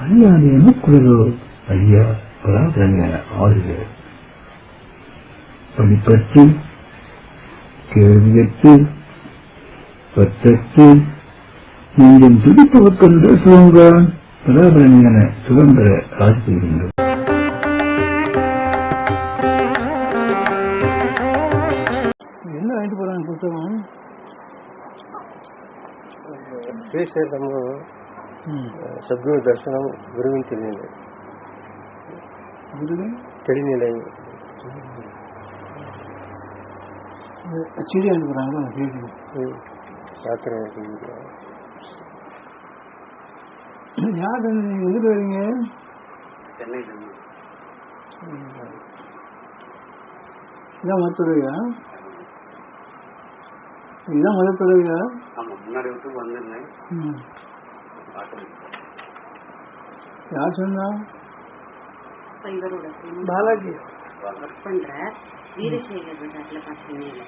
என்ன ಅಲ್ಲಿಯಾದೇನು ಕುರಿದು ಅಯ್ಯ ಪರಾಕ್ರಮಿಯರ ஆளுகை படிப்பற்று கேள்வியற்று பற்றற்று நீங்கள் துடிப்பவர்க்கென்று சுதந்திர பராபரணியன சுதந்திர ராஜ்பீகங்கள் என்ன வாங்கிட்டு போறாங்க புத்தகம்? பேசுறது சத்குரு தரிசனம் குருவின் திருநிலை குருவின் தெளிநிலை. சீடி அனுப்புகிறாங்களா யார் நீங்கள் எதில் வரீங்க? இதான் மருத்துவரையா? இதான் மருத்துவரையா? ஆமாம். முன்னாடி விட்டு வந்திருந்தேன். யார் சொன்னா இப்ப இவரோட friend பாலாஜி ஒர்க் பண்ற வீரசேகர் இருக்காருல பச்சனையில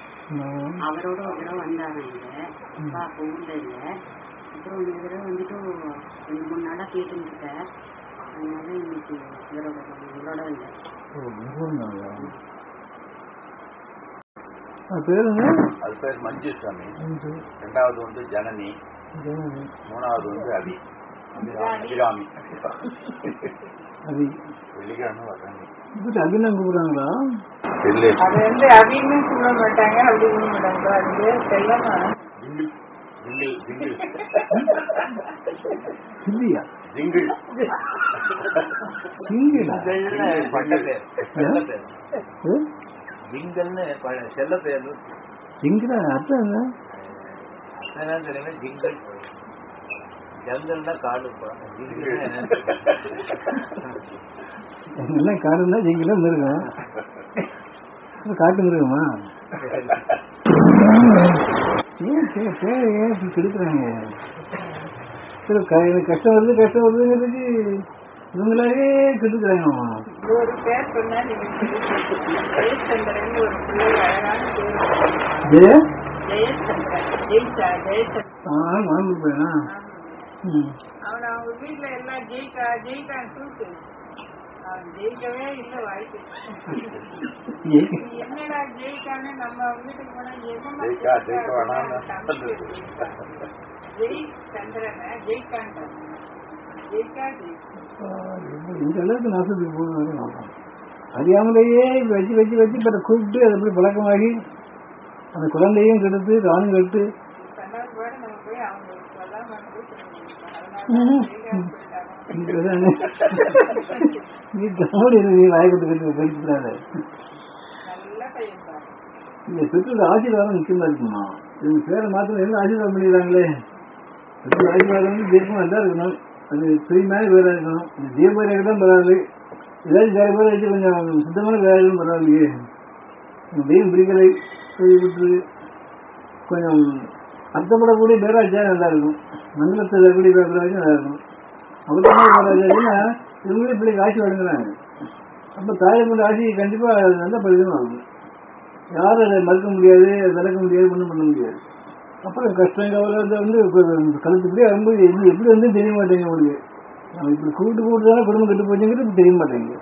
அவரோட ஒரு தடவை வந்தாராம் இங்க அப்பா அப்ப ஊர்ல இல்ல அப்புறம் இந்த தடவை வந்துட்டு ரெண்டு மூணு நாளா கேட்டுட்டு இருக்கார் அதனால இன்னைக்கு இவரோட இவரோட வந்தார் பேருங்க அது பேர் மஞ்சு சாமி ரெண்டாவது வந்து ஜனனி மூணாவது வந்து அபி அபிராமி. அது வெள்ளிக்கிழமை வர்றாங்க. இப்படி அபிநம் கூப்பிடுறாங்களா? அது வந்து அப்படின்னு சொல்ல மாட்டாங்க அப்படின்னு மாட்டாங்க அது செல்லமா ஜிங்கிள். ஜிங்கிள் இல்லையா ஜிங்கிள்? சிங்கிளா ஜிங்கல்னு செல்ல பேர். சிங்கிளா அர்த்தம் என்ன? தெரியுமா ஜிங்கல் ஜங்கல்னா காடு ஜிங்கல்னா என்னன்னு எல்லாம் காடுன்னா ஜிங்கில மிருகம். காட்டு மிருகமா? ஏன் பேரை ஏன் கெடுக்குறாங்க சரி க- எனக்கு கஷ்டம் வருது கஷ்டம் வருதுங்கிறதுக்கு இவங்களாவே நீங்க ஜெயச்சந்திரன் ஜெயச்சந்திரன் ஜெயிச்சா ஜெயச்சந்திரன். ஆ வாங்கி அவன் அவங்க வீட்டுல எல்லாம் ஜெயிக்கா ஜெயிக்கான்னு கூப்பிட்டு அவன் ஜெயிக்கவே இல்லை வாய்ப்பு. ஜெய நீ என்னடா ஜெயிக்கான்னு நம்ம வீட்டுக்கு போனா என்னமா ஜெயிக்கா, ஜெயிக்க வேணாம்னு தம்பி ஜெய் சந்திரனை ஜெயிக்கான்ட்டான் ஜெயிக்கா ஜெயிச்சா இந்த அளவுக்கு நாசத்துக்கு போகணும் அறியாமலேயே இப்ப வச்சு வச்சு வச்சு இப்போ கூப்பிட்டு அது அப்படி பழக்கமாகி அந்த குழந்தையும் கெடுத்து தானும் கெடுத்து சொன்னது கூட நம்ம போய் அவங்க சொல்லாம அதனால ஜெயிக்காம போயிட்டாங்க இங்கதான் நீ கம்மடி நீ வாய் கொடுத்து கழிச்சுடாத இந்த பெற்றோட ஆசீர்வாதம் இருக்குமா? இவங்க பேரை மாத்திரம் என்ன ஆசீர்வாதம் பண்ணிடுறாங்களே பெற்றோர் ஆசீர்வாதம் வந்து தீபம் நல்லா இருக்கணும். அது தூய்மையான பேராக இருக்கணும். இந்த தீபம் தான் பரவாயில்ல. ஏதாச்சும் வேற பேரை வச்சு கொஞ்சம் சுத்தமான பேரும் பரவாயில்லையே. தெய்வம் பிடிக்கலை விட்டு கொஞ்சம் அர்த்தப்படக்கூடிய பேராஜா நல்லா இருக்கும். மங்களத்தை இருக்கக்கூடிய பேராஜா நல்லா இருக்கும். அபத்தமான பேராச்சுன்னா இவங்களே பிள்ளைக்கு ஆட்சி வழங்குறாங்க. அப்போ தாயை கொண்டு ஆட்சி கண்டிப்பாக நல்ல பிரயோஜனம் ஆகும் யாரும் அதை மறுக்க முடியாது விளக்க முடியாது ஒன்றும் பண்ண முடியாது. அப்புறம் கஷ்டம் கவலை வந்து கழுத்துப்படியே வரும்போது எப்படி எப்படி வந்து தெரிய மாட்டேங்க உங்களுக்கு. நம்ம இப்படி கூட்டு கூட்டு குடும்பம் கெட்டு போச்சுங்கிறது தெரிய மாட்டேங்க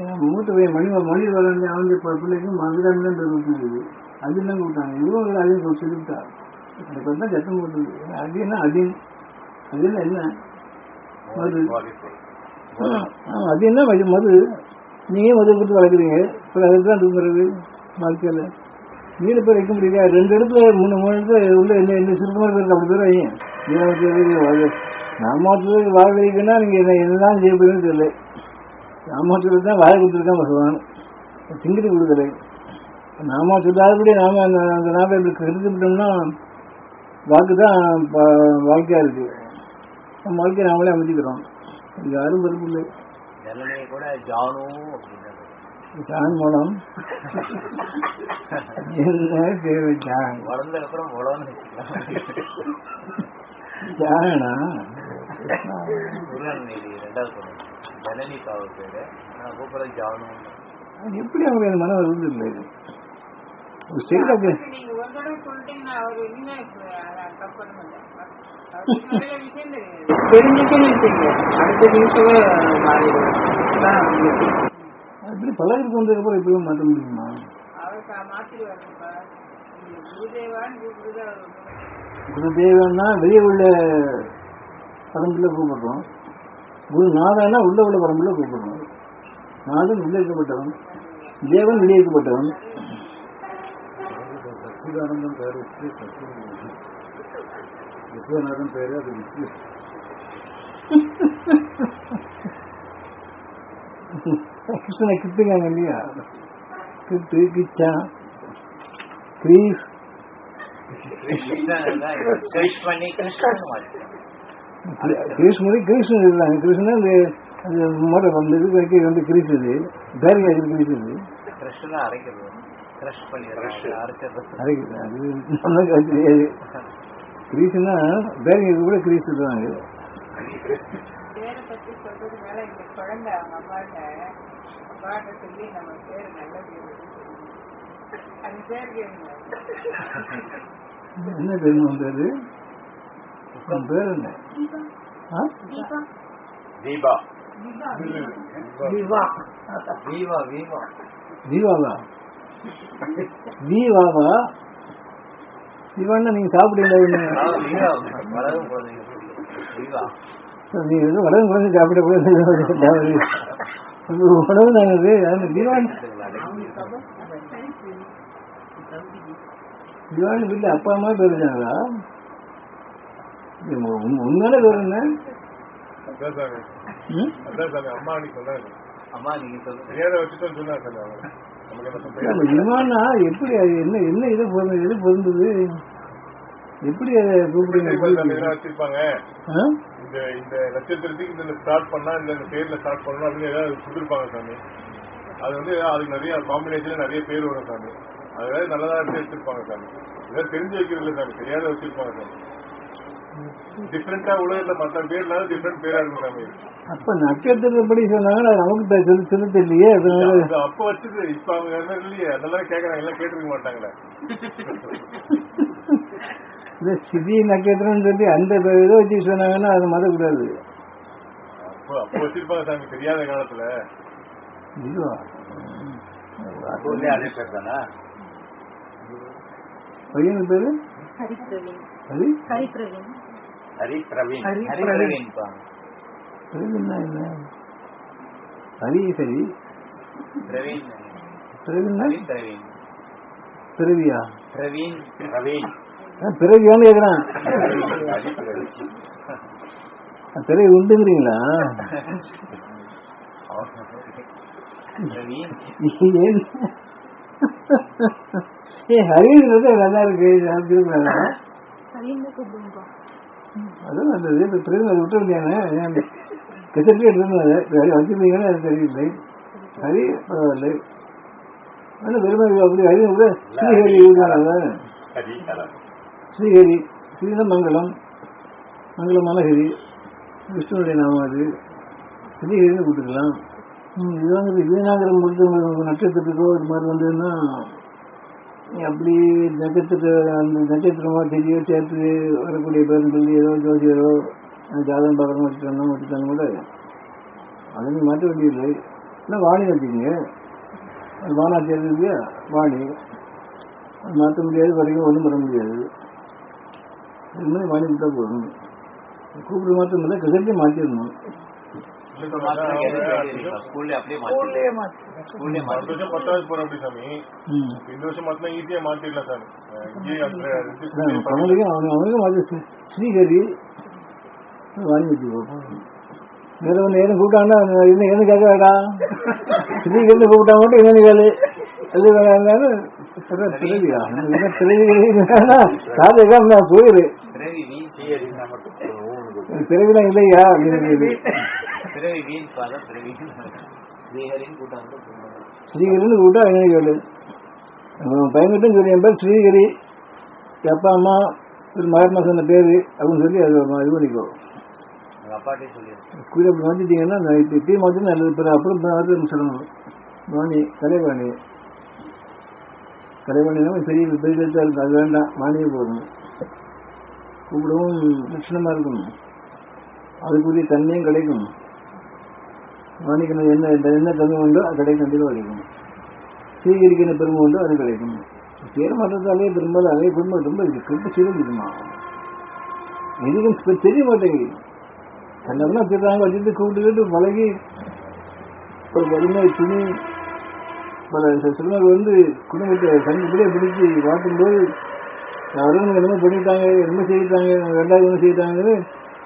ஏன்னா மூத்த பையன் மணி மணி வளர்ந்து அவனுடைய பிள்ளைக்கும் மதுராமி தான் இருக்குது அதுலாம் கூப்பிட்டாங்க இவங்க அதையும் சொல்லிவிட்டா எனக்கு வந்து சத்தம் போட்டுது அது என்ன அது அது என்ன என்ன? மது. அது என்ன மது மது. நீங்க மது கொடுத்து வளர்க்குறீங்க? இப்போ அதுக்கு தான் தூங்குறது வாழ்க்கையில். வீடு பேர் வைக்க முடியல ரெண்டு இடத்துல மூணு மூணு இடத்துல உள்ள என்ன என்ன சுருக்கமாக பேருக்கு அப்படி பேர் வைங்க நீங்க நாமாத்துக்கு வாழ வைக்கணும்னா நீங்கள் என்ன என்னதான் செய்ய தெரியல. நாமாத்துக்கு தான் வாழ கொடுத்துருக்கான் பகவான். திங்கிட்டு கொடுக்கல. நாம சொல்லாதபடி நாம அந்த அந்த நாம இப்படி கெடுத்துட்டோம்னா வாக்கு தான் ப- வாழ்க்கையா இருக்கு. நம்ம வாழ்க்கையை நாமளே அமைச்சிக்கிறோம் யாரும் பொறுப்பு இல்லை. கூட ஜானு ஜான் மூலம் என்ன தேவை ஜான். வளர்ந்ததுக்கு அப்புறம் உலகம்னு வச்சுக்கலாம் ஜானா ரெண்டாவது பேரு. ஆனா கூப்பிட ஜானு எப்படி அவங்க மனம் வருது இல்லை? மாறிடுவார் அப்படி பழகிட்டு வந்ததுக்கப்புறம் எப்படியும் மாற்ற முடியுமா? குருதேவான்னு வெளியே உள்ள பரம்புல கூப்பிடுறோம். குரு நாதானா உள்ள உள்ள பரம்புல கூப்பிடுறோம். நாதன் உள்ளே இருக்கப்பட்டவன். தேவன் வெளியே இருக்கப்பட்டவன். சச்சிதானந்தம் பேர் வச்சு சச்சி விஸ்வநாதன் பேரு அது வச்சு கிருஷ்ணனை கிட்டுங்க இல்லையா கிட்டு கிச்சா கிரீஸ் கிருஷ்ணன் கிருஷ் பண்ணி கிருஷ்ணன் மாறிட்டான் கிருஷ்ணர் கிருஷ்ணன் இருந்தாங்க கிருஷ்ணன் அந்த அது முறை வந்து இது வரைக்கும் வந்து கிரீசுது பேருக்கு அது கிரீசுது கிருஷ்ணனை அரைக்கிறது கிரஷ் பண்ணிடுறாங்க தெரியாது கிரீஸ்னா பேருக்கு கூட கிரீஸ் பேரை இந்த குழந்தை அவங்க அம்மாட்ட சொல்லி நம்ம பேரு நல்ல பேரு அந்த பேர் என்ன பேர்? வந்தது உன் பேர் என்ன? ஆ? தீபா. வீவா வீவா தீபாவா தீபாவா தீபான்னா நீங்க சாப்பிடுங்க வீவா வீவா உடம்பு குழந்தை சாப்பிடக்கூடாது உணவு தானது தீபாவளி. தீபாவளி வீட்டில் அப்பா அம்மா பேர் இருக்காங்களா உண்மையான பேர் என்ன? அதான் சாமி. ம்? அதான் சாமி. அம்மா அன்னைக்கு சொன்னாங்க அம்மா நீங்க சொல்லுங்க தெரியாத வச்சுட்டோம் சொன்னாங்க இமானா எப்படி அது என்ன என்ன இது பொருந்தது எது பொருந்தது? எப்படி அதை கூப்பிடுங்க? வச்சிருப்பாங்க? இந்த இந்த நட்சத்திரத்துக்கு இந்த ஸ்டார்ட் பண்ணா இந்த பேர்ல ஸ்டார்ட் பண்ணணும் அப்படின்னு ஏதாவது கொடுத்துருப்பாங்க சாமி. அது வந்து அதுக்கு நிறைய காம்பினேஷன்ல நிறைய பேர் வரும் சாமி. அது ஏதாவது நல்லதா எடுத்து எடுத்திருப்பாங்க சாமி. இதெல்லாம் தெரிஞ்சு வைக்கிறது இல்லை சாமி. தெரியாத வச்சிருப்பாங்க சாமி. டிஃப்ரெண்டா உலகத்துல மற்ற பேர்ல டிஃப்ரெண்ட் பேரா இருக்கும் சாமி அப்ப நட்சத்திரப்படி சொன்னாங்கன்னா அது நமக்கு சொல்ல சொல்ல தெரியலையே அதனால அது அப்ப வச்சது இப்ப அவங்க என்ன இல்லையே அதெல்லாம் கேக்குறாங்க எல்லாம் கேட்டிருக்க மாட்டாங்களே. இந்த சிதி நட்சத்திரம்னு சொல்லி அந்த இதை வச்சு சொன்னாங்கன்னா அதை மறக்கூடாது அப்போ அப்போ வச்சிருப்பாங்க சாமி தெரியாத காலத்துல. இதுவா? அதே பேர் தானே? பையனுக்கு பேரு? அது? ஹரி பிரவீன் ஹரிபிரவீன்பா பிரவீன்னா என்ன? ஹரி சரி. பிரவீன். பிரவீன்னா ஹரி பிரவீன் பிறவியா பிரவீன். பிரவீன். ஆ, பிறவியான்னு கேட்குறான் ஹரி பிரவீன். பிறவி உண்டுங்கிறீங்களா? ஏ ஹரிங்கிறது நல்லா இருக்கு. அதான் நல்லது இப்போ திரும்ப அதை விட்டு முடியாங்க கெசட்டி எடுத்துருந்தாங்க வேறு வச்சிருந்தீங்கன்னா அது தெரியவில்லை. ஹரி பரவாயில்லை. ஆனால் பெருமை அப்படி ஹரி கூட ஸ்ரீஹரி இருக்காங்க ஸ்ரீஹரி ஸ்ரீன மங்களம் மங்களமான ஹரி விஷ்ணுடைய நாமம் அது. ஸ்ரீஹரின்னு கூப்பிட்டுக்கலாம் ம், இது வந்து விஜயநாகரம் பொறுத்த நட்சத்திரத்துக்கோ இது மாதிரி வந்ததுன்னா அப்படி நட்சத்திர அந்த நட்சத்திரமாக தெரியோ சேர்த்து வரக்கூடிய பேருன்னு ஏதோ ஜோதியரோ அந்த ஜாதகம் பார்க்கணும் வச்சுட்டோம் வச்சுட்டாங்க கூட அதை நீ மாற்ற வேண்டியதில்லை இல்லை. வாணி வச்சுக்கோங்க. அது வானாச்சேரி இல்லையா வாணி. அது மாற்ற முடியாது வரைக்கும் ஒன்றும் பண்ண முடியாது. இது மாதிரி வாணி விட்டா போதும். கூப்பிட்டு மாற்றம் இல்லை கசட்டி மாற்றிடணும் register அதான் பண்ணி- கமலுக்கு அவனுக்கு அவனுக்கு மாற்றி ஸ்ரீ- ஸ்ரீஹரி வாங்கி வச்சுக்கோ வேற ஒன்று ஏதும் கூப்பிட்டாங்கன்னா இன்னும் எதுவும் கேட்க வேண்டாம். ஸ்ரீஹரின்னு கூப்பிட்டா மட்டும் என்னன்னு கேளு அது வேணாலும் பிறவியா? பிறவி? காது நான் போயிரு. பிறகுலாம் இல்லையா? அப்படின்னு பிறவி வீண் பாத பிறவி ஸ்ரீஹரின்னு கூட்டம் வந்து போகணும். ஸ்ரீகரின்னு கூட்டா என்ன கேளு அவன் பையன்கிட்டும் சொல்லி என் பேர் ஸ்ரீகரி என் அப்பா அம்மா ஒரு மகாத்மா சொன்ன பேர் அப்படின்னு சொல்லி அது இது பண்ணிக்கோ. ஸ்கூலில் அப்படி மாற்றிட்டீங்கன்னா நான் இப்போ இப்பயும் மாற்றி நல்லது. பிறகு அப்புறம் சொல்லணும். வாணி கலைவாணி. கலைவாணினா பெரிய பெரிய இருக்கும். அது வேண்டாம் வாணியே போடணும் கூப்பிடவும் லட்சணமாக இருக்கணும். அதுக்குரிய தண்ணியும் கிடைக்கும். வாணிக்கு என்ன என்ன- தன்மை உண்டோ அது கிடைக்கும் கண்டிப்பாக கிடைக்கும். சீகரிக்கிற பெருமை உண்டோ அது கிடைக்கும். பேர் மாற்றத்தாலே பெரும்பாலும் அதே குடும்பம் ரொம்ப கெட்டு சீரழிக்குமா எதுக்கும் இப்ப தெரிய மாட்டேங்குது. கண்ணெல்லாம் வச்சிருக்காங்க வச்சுட்டு கூப்பிட்டுக்கிட்டு பழகி ஒரு வலிமை துணி பல சில சிலர் வந்து குடும்பத்தை சங்கப்படியே பிடிச்சி பார்க்கும்போது யாரும் என்னமோ பண்ணிட்டாங்க என்னமோ செய்யிட்டாங்க ரெண்டாவது என்ன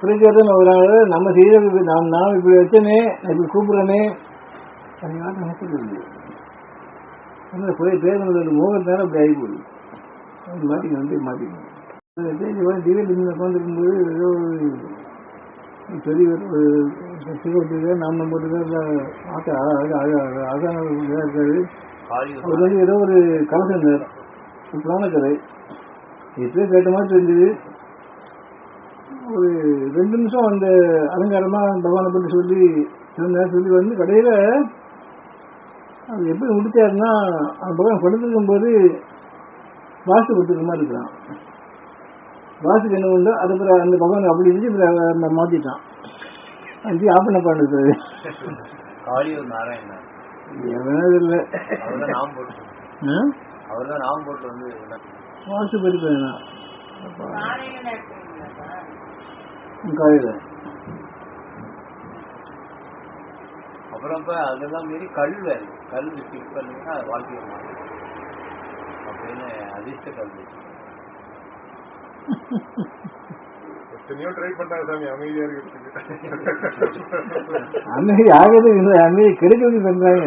செய்தாங்க ஒரு வராங்க நம்ம செய்யறது நாம் நாம் இப்படி வச்சனே இப்படி கூப்பிடுறனே அது யாரும் நினைக்கிறது இல்லை போய் அப்படி ஆகி போகுது அது மாட்டிக்கணும் வந்து மாட்டிக்கணும் டிவியில் உட்காந்துருக்கும்போது ஏதோ பெரிய நாம் ஒரு சிவத்துக்கு நாம போட்டுக்க ஆசை ஆசான இதாக இருக்காது அவர் வந்து ஏதோ ஒரு கலசம் இருந்தார் ஒரு கதை எப்படியோ கேட்ட மாதிரி தெரிஞ்சது? ஒரு ரெண்டு நிமிஷம் அந்த அலங்காரமா பகவானை பற்றி சொல்லி சில நேரம் சொல்லி வந்து கடையில் அது எப்படி முடிச்சாருன்னா அந்த பகவான் படுத்திருக்கும் போது வாசு கொடுத்துருக்க மாதிரி இருக்கிறான். வாசுக்கு என்ன உண்டோ அது பிறகு அந்த பகவான் அப்படி இருந்துச்சு பிறகு மாற்றிட்டான் அஞ்சு ஆஃப் பண்ண பண்ணுறது எவனது இல்லை அவர் தான் காலையில் அப்புறம் இப்ப அதெல்லாம் மீறி கல் வேறு கல் ஃபிக்ஸ் பண்ணீங்கன்னா வாழ்க்கையை மாறும் அப்படின்னு அதிர்ஷ்ட கல்வி எத்தனையோ ட்ரை பண்றாங்க சாமி அமைதியா இருக்கிறதுக்கு. அமைதி ஆகிறது இல்லை அமைதி கெடுக்கிறது பண்றாங்க.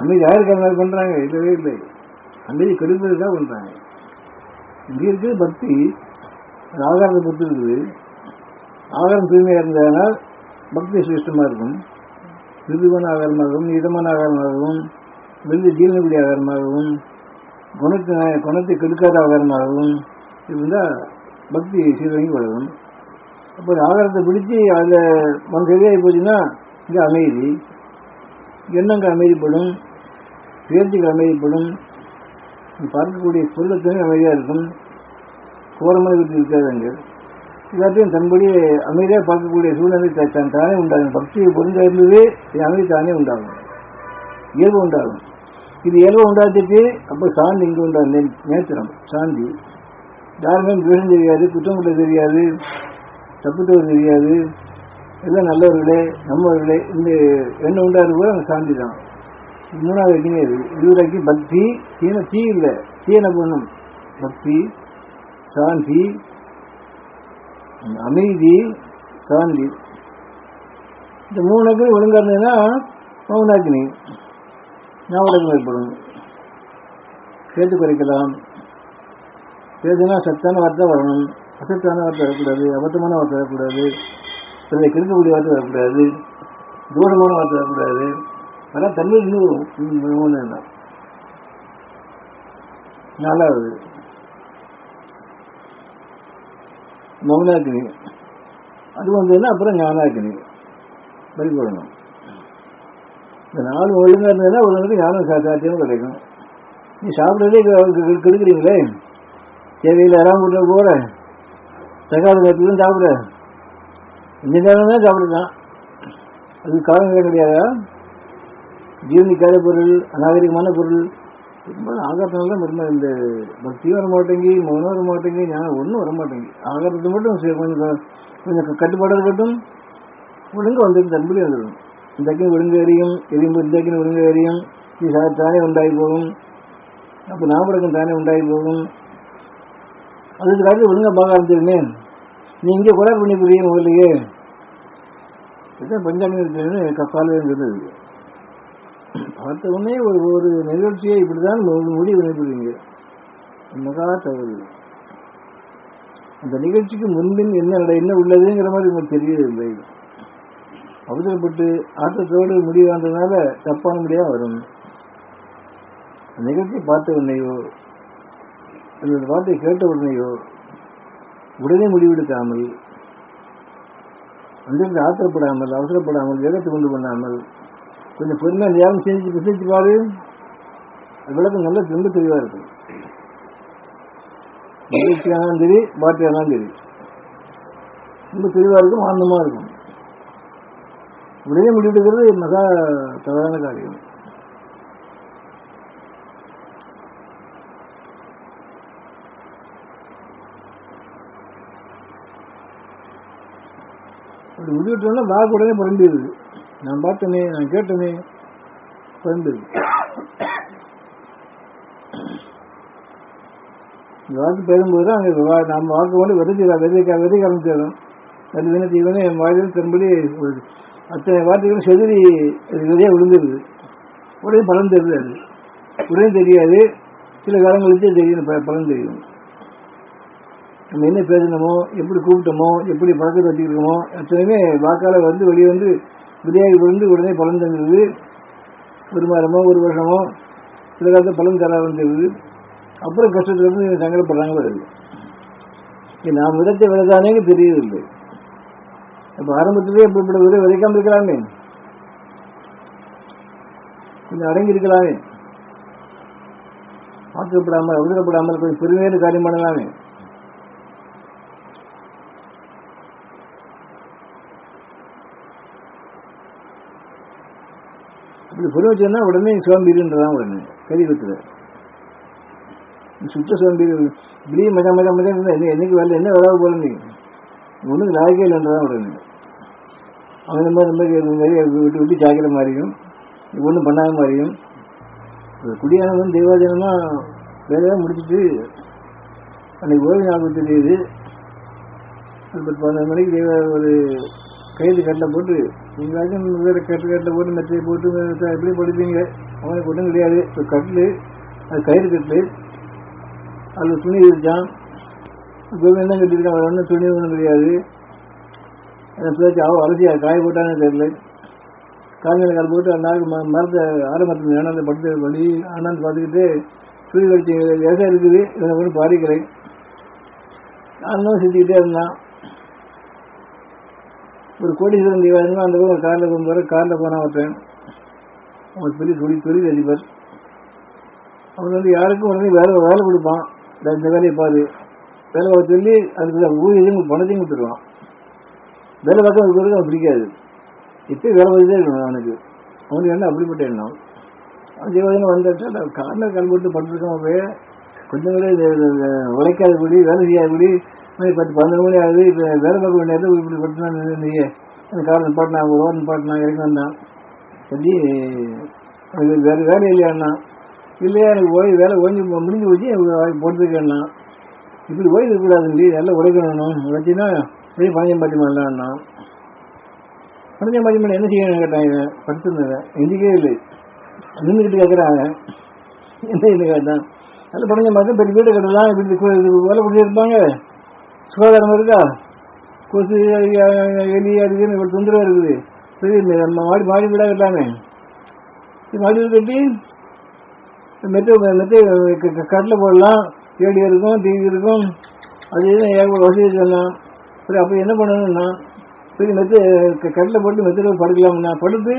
அமைதி அந்த மாதிரி பண்றாங்க இல்லவே இல்லை. அமைதி கெடுக்கிறதுக்காக பண்றாங்க. இங்க இருக்குது பக்தி அது ஆகாரத்தை பொறுத்து இருக்குது. ஆகாரம் தூய்மையாக இருந்ததனால் பக்தி சிரேஷ்டமாக இருக்கும். மிருதுவான ஆகாரமாகவும் இதமான ஆகாரமாகவும் வெள்ளி ஜீவனக்கூடிய ஆகாரமாகவும் குணத்தை குணத்தை கெடுக்காத ஆகாரமாகவும் இருந்தால் பக்தி சீரங்கி வளரும் அப்புறம் ஆகாரத்தை பிடிச்சி அதில் மன சரியாகி போச்சுன்னா இங்கே அமைதி. எண்ணங்கள் அமைதிப்படும் சுயற்சிகள் அமைதிப்படும். பார்க்கக்கூடிய பொருளத்தனே அமைதியாக இருக்கும். கோரமான விட்டு இருக்காது அங்கே எல்லாத்தையும் தன்படி அமைதியாக பார்க்கக்கூடிய சூழ்நிலை தன் தானே உண்டாகும். பக்தியை பொருந்த இருந்தது அமைதி தானே உண்டாகும். இயல்பு உண்டாகும். இது இயல்பு உண்டாத்துட்டு அப்போ சாந்தி இங்கே உண்டாகும். நே- நேத்திரம் சாந்தி. யாருமே துவேஷம் தெரியாது குற்றம் குற்ற தெரியாது தப்பு தெரியாது. எல்லாம் நல்லவர்களே நம்மவர்களே இந்த எண்ணம் உண்டாகிறது கூட அந்த சாந்தி தான். இது மூணாவது அக்கினே இது இதுவரைக்கும் பக்தி தீன தீ இல்லை. தீ என்ன பண்ணும் பக்தி சாந்தி அமைதி சாந்தி. இந்த மூணு அக்னி ஒழுங்காக இருந்ததுன்னா மௌனாக்கினி ஞாபகம் ஏற்படும் பேச்சு குறைக்கலாம். பேசுனா சத்தான வார்த்தை வரணும். அசத்தான வார்த்தை வரக்கூடாது. அபத்தமான வார்த்தை வரக்கூடாது. பிறரை கெடுக்கக்கூடிய வார்த்தை வரக்கூடாது. தூரமான வார்த்தை வரக்கூடாது. ஆனால் தமிழ் இன்னும் மூணு தான் நாலாவது. மௌனாக்கினி அது வந்ததுன்னா அப்புறம் ஞானாக்கினி. பரிபூரணம். இந்த நாலு ஒழுங்காக இருந்ததுன்னா ஒரு ஞானம் சாத்தியம் கிடைக்கும். நீ சாப்பிட்றதே கெடுக்கிறீங்களே? தேவையில் இறாம விட்டு போகிற தக்காளி நேரத்துலையும் சாப்பிட. இந்த நேரம் தான் சாப்பிடுதான் அது காரணம் கிடையாதா. ஜீவனிக்காத பொருள் அநாகரிகமான பொருள் ரொம்ப ஆகாரத்தினால தான் ரொம்ப இந்த பக்தியும் வர மாட்டேங்கி மௌனம் வர மாட்டேங்கி ஞானம் ஒன்றும் வர மாட்டேங்கி ஆகாரத்தை மட்டும் சரி கொஞ்சம் கொஞ்சம் கட்டுப்பாடாக கட்டுப்பாடு இருக்கட்டும் ஒழுங்கு வந்துடும் தன்படி வந்துடும் இந்த அக்கினி ஒழுங்கு எரியும் எரியும் இந்த அக்கினி ஒழுங்கு எரியும் இது தானே உண்டாகி போகும். அப்போ நாமடக்கம் தானே உண்டாகி போகும். அதுக்கு காட்டி ஒழுங்கா பார்க்க ஆரம்பிச்சிருமே. நீ இங்கே கொலை பண்ணி புரிய முதல்லையே. இதுதான் பஞ்சாங்க இருக்குன்னு காலையில் இருந்தது பார்த்த உடனே ஒரு ஒரு நிகழ்ச்சியை இப்படிதான் ஒரு முடிவு பண்ணிவிடுவீங்க மகா தவறு? அந்த நிகழ்ச்சிக்கு முன்பின் என்ன நட- என்ன உள்ளதுங்கிற மாதிரி உங்களுக்கு தெரியவில்லை அவசரப்பட்டு ஆட்டத்தோடு முடிவு வந்ததுனால தப்பான முடியா வரும். அந்த நிகழ்ச்சியை பார்த்த உடனேயோ அந்த வார்த்தை கேட்ட உடனேயோ உடனே முடிவெடுக்காமல் அங்கிருந்து ஆத்திரப்படாமல் அவசரப்படாமல் வேகத்தை கொண்டு பண்ணாமல் கொஞ்சம் பொறுமையாக நேரம் செஞ்சு விசாரிச்சு பாரு. அது விளக்கம் நல்லா ரொம்ப தெளிவாக இருக்கும். நிகழ்ச்சியானாலும் சரி பாட்டியானாலும் சரி. ரொம்ப தெளிவாக இருக்கும் ஆனந்தமாக இருக்கும். உடனே முடிவெடுக்கிறது மகா தவறான காரியம். அப்படி முடிவிட்டோம்னா வாக்கு உடனே புரண்டிடுது. நான் பார்த்தனே நான் கேட்டனே பிறந்தது வாக்கு பெறும்போது தான் அங்கே வா- வாக்கு கொண்டு விதைச்சு விதைக்க விதைக்க ஆரம்பிச்சிடும் அது தின தீவனே என் வாயில் தன்படி அத்தனை வார்த்தைகளும் செதறி அது விதையாக விழுந்துருது. உடனே பலன் தெரியுது. அது உடனே தெரியாது. சில காலம் தெரியும் ப- பலன் தெரியும். நம்ம என்ன பேசணுமோ எப்படி கூப்பிட்டோமோ எப்படி பழக்கத்தை வச்சுக்கிறோமோ அத்தனையுமே வாக்கால வந்து வெளியே வந்து விதையாகி விழுந்து உடனே பலன் தந்துடுது ஒரு மாதமோ ஒரு வருஷமோ சில காலத்தில் பலன் தர வந்துடுது அப்புறம் கஷ்டத்துல இருந்து சங்கடப்படுறாங்க வருது இது நாம் விதைச்ச விதைதானேங்க தெரியவில்லை இப்போ ஆரம்பத்திலே இப்படிப்பட்ட விதை விதைக்காமல் இருக்கலாமே. கொஞ்சம் அடங்கி இருக்கலாமே. ஆக்கப்படாமல் அவசரப்படாமல் கொஞ்சம் பெருமையான காரியம் பண்ணலாமே. இப்படி பெருமை சொன்னா உடனே சோம்பேறின்றதான் உடனே கறி சுத்த சோம்பேறி இப்படியே மஜா மஜா மஜா என்ன என்னைக்கு வரல என்ன வராது போல நீ. ஒன்றும் லாய்க்கே இல்லைன்றதான் உடனே. அவன் இந்த மாதிரி இந்த மாதிரி நிறைய விட்டு விட்டு சாக்கிற மாதிரியும் ஒன்றும் பண்ணாத மாதிரியும். குடியானவன் தெய்வாதீனமாக வேலையாக முடிச்சுட்டு அன்னைக்கு ஓய்வு ஞாபகம் தெரியுது அது பத்து பதினொரு மணிக்கு தெய்வ ஒரு கைது கட்டில் போட்டு. நீங்களாச்சும் வேறு கட்டு கட்டில் போட்டு மெத்தையை போட்டு எப்படி படிப்பீங்க? அவனுக்கு ஒன்றும் கிடையாது. இப்போ கட்டில் அது கயிறு கட்டில் அதில் துணி விரிச்சான். கோபி தான் கட்டியிருக்கான்? அவர் ஒன்றும் துணி ஒன்றும் கிடையாது. அதை துவைச்சு அவள் அலசி காய போட்டான்னு தெரியல. கால்நிலை கால் போட்டு அந்த நாள் ம- மரத்தை ஆரம்பத்தில் ஏனாந்து படுத்து வழி ஆனாந்து பார்த்துக்கிட்டு துணி கழிச்சு லேசாக இருக்குது இதை ஒன்றும் பாதிக்கிறேன் நானும் செஞ்சுக்கிட்டே இருந்தான். ஒரு கோடீஸ்வரன் தீபாவளி அந்த பக்கம் காரில் போகும்போது காரில் போனால் ஒருத்தன் அவன் பெரிய தொழில் தொழில் அதிபர் அவன் வந்து யாருக்கும் உடனே வேலை வேலை கொடுப்பான். இந்த இந்த வேலையை பாரு. வேலை பார்க்க சொல்லி அதுக்கு ஊதியத்தையும் பணத்தையும் கொடுத்துருவான். வேலை பார்க்க இருக்கிறது அவன் பிடிக்காது. இப்போ வேலை பார்த்துட்டே இருக்கணும் அவனுக்கு. அவனுக்கு என்ன அப்படிப்பட்ட எண்ணம்? அவன் தீபாவளி வந்துட்டு காரில் கல்வெட்டு பண்ணிருக்கான் படுத்துருக்கான் போய் கொஞ்சம் கூட உழைக்காத கூடி இது வேலை செய்யாதபடி பத்து பன்னெண்டு மணி ஆகுது இப்போ வேலை பார்க்க வேண்டிய நேரத்தில் இப்படி படுத்துனா நீங்க அந்த காரணம் பாட்டினா ஒரு ஓரம் பாட்டினா இறங்கி வந்தான். சொல்லி அது வேறு வேலை இல்லையாண்ணா. இல்லையா எனக்கு ஓய் வேலை ஓய்ஞ்சு முடிஞ்சு போச்சு போட்டுருக்கேண்ணா. இப்படி ஓய்வு இருக்கக்கூடாதுண்டி நல்லா உழைக்கணும் உழைச்சின்னா அப்படியே பணம் பாட்டி பண்ணலான்னா பணம் பாட்டி பண்ண என்ன செய்யணும்னு கேட்டாங்க படுத்துருந்தேன் எந்திக்கவே இல்லை. நின்றுக்கிட்டு கேட்குறாங்க என்ன இது கேட்டான்? நல்ல பணிஞ்ச மாதிரி பெரிய வீடு கட்டலாம் இப்படி இது வேலை பிடிச்சிருப்பாங்க சுகாதாரம் இருக்கா? கொசு எலி அதுக்குன்னு இவ்வளோ தொந்தரவு இருக்குது. சரி நம்ம மாடி மாடி வீடாக கட்டலாமே. இது மாடி வீடு கட்டி மெத்தை மெத்தை கட்டில் போடலாம். ஏடி இருக்கும் டிவி இருக்கும். அது இது ஏகப்பட்ட வசதி சொல்லலாம் சரி அப்போ என்ன பண்ணணும்னா சரி மெத்தை கட்டில் போட்டு மெத்தையில் படுக்கலாம்னா படுத்து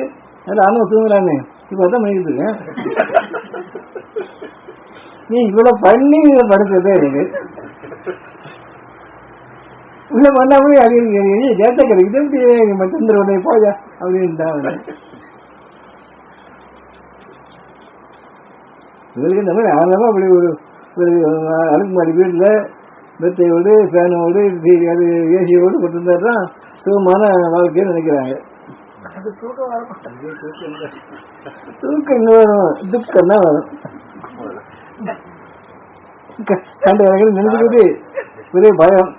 நல்லா ஆனவ தூங்குறானே இப்போ அதான் பண்ணிக்கிட்டு இருக்கேன். நீ இவ்வளவு பண்ணி இதை. படுத்ததே எனக்கு உள்ள பண்ணாமலே அது டேட்டா கிடைக்குது எப்படி மச்சந்திர உடனே போயா அப்படின்ட்டான் இவருக்கு இந்த மாதிரி ஆரம்பமாக அப்படி ஒரு ஒரு அடுக்குமாடி வீட்டில் மெத்தையோடு ஃபேனோடு அது ஏசியோடு போட்டிருந்தா தான் சுகமான வாழ்க்கைன்னு நினைக்கிறாங்க. தூக்கம் வரும் துக்கம் தான் வரும் கண்ட வரைக்கும் நினைச்சுக்கிட்டு. ஒரே பயம்.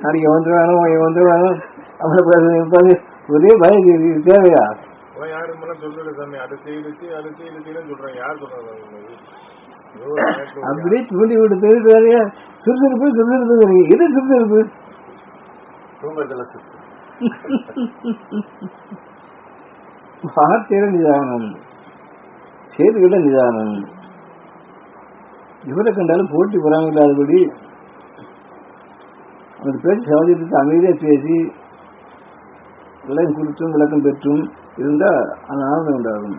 நாளைக்கு வந்துடுவானோ இவன் வந்துடுவானோ அவனை ஒரே பயம் தேவையா? அப்படியே தூண்டி விட்டு தெரிவித்து வேறையா சுறுசுறுப்பு சுறுசுறுப்பு எது சுறுசுறுப்பு? வார்த்தையில நிதானம். செய்திகள நிதானம். இவரை கண்டாலும் போட்டி பொறாமை இல்லாதபடி அந்த பேச்சு சாதித்து அமைதியாக பேசி விளக்கம் குறித்தும் விளக்கம் பெற்றும் இருந்தால் அந்த ஆனந்தம் உண்டாகும்.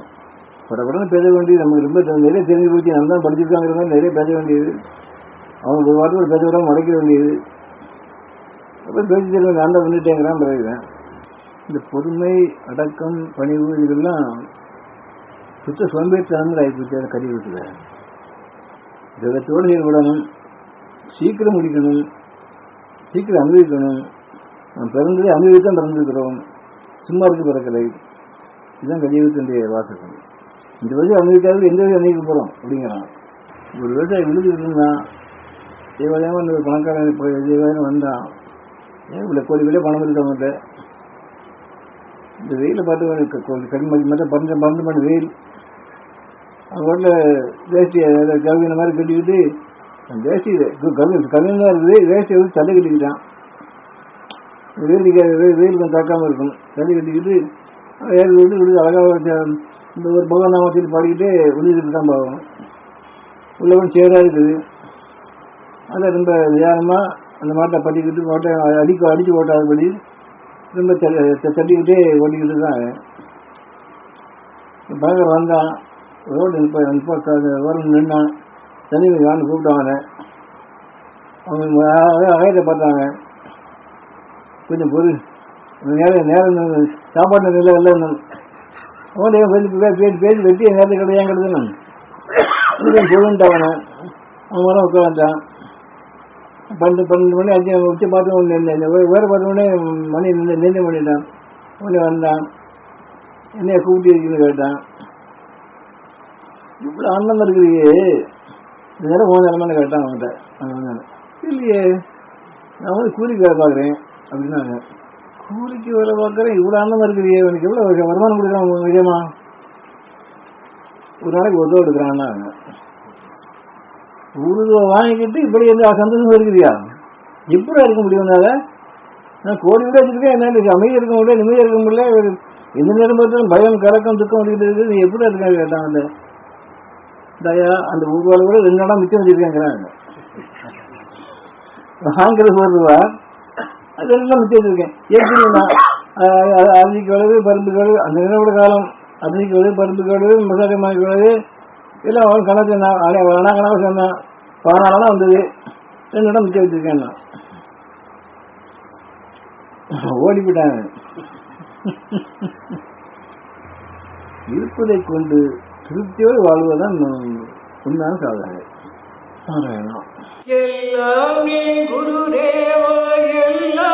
படப்படன்னு பேச வேண்டியது நமக்கு ரொம்ப நிறைய தெரிஞ்சு போச்சு நம்ம தான் படிச்சிருக்காங்கிற மாதிரி நிறைய பேச வேண்டியது. அவங்க ஒரு வாரத்தில் பேச விடாமல் மறைக்க வேண்டியது. அப்புறம் பேச்சு தெரியும் நான் தான் பண்ணிட்டேங்கிறான் பிறகுதான் இந்த பொறுமை அடக்கம் பணிவு இதெல்லாம் சுத்த சோம்பேறித்தனம் ஆகிப்போச்சு அதை கறி விட்டுல. ஜெகத்தோடு நீர் விடணும் சீக்கிரம் முடிக்கணும் சீக்கிரம் அனுபவிக்கணும். நாம் பிறந்ததை அனுபவித்தான் பிறந்திருக்கிறோம். சும்மா இருக்கு பிறக்கலை. இதுதான் கலியுகத்தினுடைய வாசகம். இந்த வயசு அனுபவிக்காத எந்த வயசு அனுபவிக்க போகிறோம் அப்படிங்கிறான். ஒரு விவசாயி விழுந்துட்டு இருந்தான் இந்த அந்த பணக்காரன் இப்போ வந்தான். ஏன் இவ்வளோ கோடி விலை பணம் இருக்கவங்கள்ட்ட இந்த வெயிலில் பார்த்து கடுமதி மட்டும் பறந்து பறந்து பண்ண வெயில். அவங்க வீட்டில் வேஷ்டி கவின மாதிரி கட்டிக்கிட்டு அந்த வேஷ்டி கவி கவின் இருக்குது வேஷ்டியை வந்து தள்ளி கட்டிக்கிட்டான். வெயில் வெயில் கொஞ்சம் தாக்காமல் இருக்கும் தள்ளி கட்டிக்கிட்டு ஏறி விட்டு விட்டு அழகாக இந்த ஒரு பகவான் வச்சுட்டு பாடிக்கிட்டு விழுந்துட்டு தான் போகணும் உள்ளவன் சேராக இருக்குது. அதை ரொம்ப நிதானமாக அந்த மாட்டை பட்டிக்கிட்டு மாட்டை அடிக்க அடித்து ஓட்டாதபடி ரொம்ப த- தட்டிக்கிட்டே ஓட்டிக்கிட்டு தான் பகர் வந்தான். ரோடு இப்போ இப்போ ஓரம் நின்னான். தண்ணி வான்னு கூப்பிட்டாங்க. அவங்க அகையத்தை பார்த்தாங்க. கொஞ்சம் பொறு. நேரம் நேரம் சாப்பாடு நிலை இல்லை ஒன்று கொஞ்சம் பேசி பேசி வெட்டி நேரத்தை கிடையாது கிடையாது கொஞ்சம் பொருன்ட்டாவன அவன். வர உட்காந்துட்டான் பன்னெண்டு பன்னெண்டு மணி அஞ்சு உச்சி பார்த்து ஒன்று வேறு பத்து மணி மணி நின்று நின்று பண்ணிட்டான் உடனே வந்தான். என்னைய கூப்பிட்டு இருக்குன்னு கேட்டான். இவ்வளோ ஆனந்தம் இருக்கிறியே இந்த நேரம் போன நிலமான்னு கேட்டான் அவன்கிட்ட அவன் இல்லையே நான் வந்து கூலிக்கு வேலை பார்க்குறேன் அப்படின்னாங்க. கூலிக்கு வேலை பார்க்குறேன் இவ்வளோ ஆனந்தம் இருக்கிறியே உனக்கு எவ்வளோ வருமானம் கொடுக்குறான் விஜயமா ஒரு நாளைக்கு ஒரு ரூபா எடுக்கிறான்னாங்க ஒரு ரூபா வாங்கிக்கிட்டு இப்படி எந்த சந்தோஷம் இருக்கிறியா? எப்படி இருக்க முடியும்னால நான் கோடி விட வச்சுருக்கேன் என்ன அமைதி இருக்க முடியல நிம்மதியாக இருக்க முடியல. எந்த நேரம் பார்த்தாலும் பயம் கலக்கம் துக்கம் வந்துக்கிட்டு இருக்குது. நீ எப்படி இருக்கா கேட்டான் தயா அந்த ஒரு ரூபாய் கூட ரெண்டு இடம் மிச்சம் வச்சிருக்கேங்கிறாங்க. வாங்குறது ஒரு ரூபா அது ரெண்டு மிச்சம் வச்சிருக்கேன். எப்படின்னா அரிசிக்கு விளைவு பருந்து கழுவு அந்த நிலவோட காலம். அரிசிக்கு விளைவு பருந்து கழுவு மசாலை மாறி கழுவு எல்லாம் அவன் கணக்கு சொன்னான் அவனே வேணா கணக்கு சொன்னான் பதினாலாம் வந்தது. ரெண்டு இடம் மிச்சம் வச்சிருக்கேன் நான். ஓடி போயிட்டாங்க. இருப்பதை கொண்டு திருப்தியோடு வாழ்வதுதான் உண்மையான சாதனை. நாராயணம் எல்லாம் நீ குருதேவா எல்லாம்